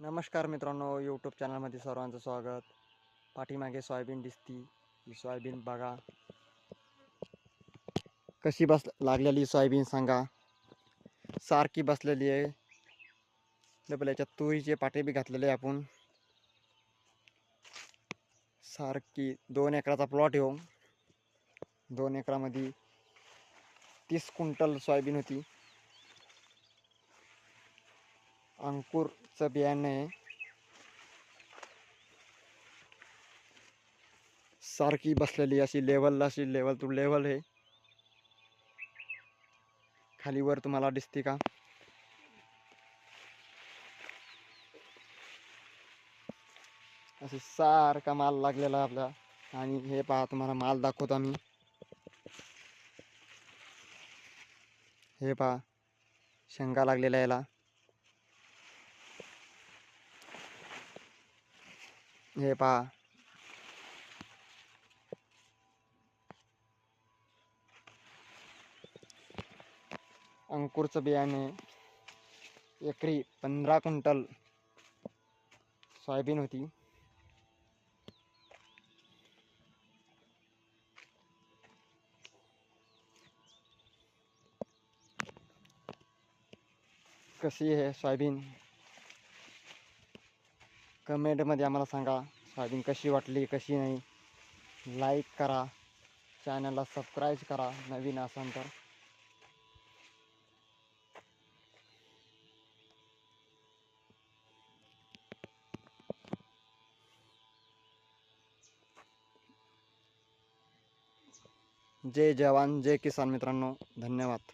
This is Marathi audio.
नमस्कार मित्रांनो यूट्यूब चॅनलमध्ये सर्वांचं स्वागत. पाठीमागे सोयाबीन दिसती ही सोयाबीन बघा. कशी बस लागलेली सोयाबीन सांगा. सारखी बसलेली आहे. डबल याच्यात तुरीचे पाटे बी घातलेले आहे आपण. सारखी दोन एकराचा प्लॉट येऊ हो. दोन एकरामध्ये तीस क्विंटल सोयाबीन होती. अंकुरचं बियाणं आहे. सारखी बसलेली अशी लेवल अशी लेवल टू लेवल आहे. खाली वर तुम्हाला दिसते का? असे सारखा माल लागलेला आपला. आणि हे पहा तुम्हाला माल दाखवतो आम्ही. हे पहा शेंगा लागलेला याला. हे पहा अंकुरचं बियाणे एकरी पंधरा क्विंटल सोयाबीन होती। कशी आहे सोयाबीन। कमेंटमध्ये आम्हाला सांगा. सोयाबीन कशी वाटली, कशी नाही. लाईक करा. चॅनलला सबस्क्राईब करा. नवीन असाल तर. जय जवान, जय किसान मित्रांनो. धन्यवाद.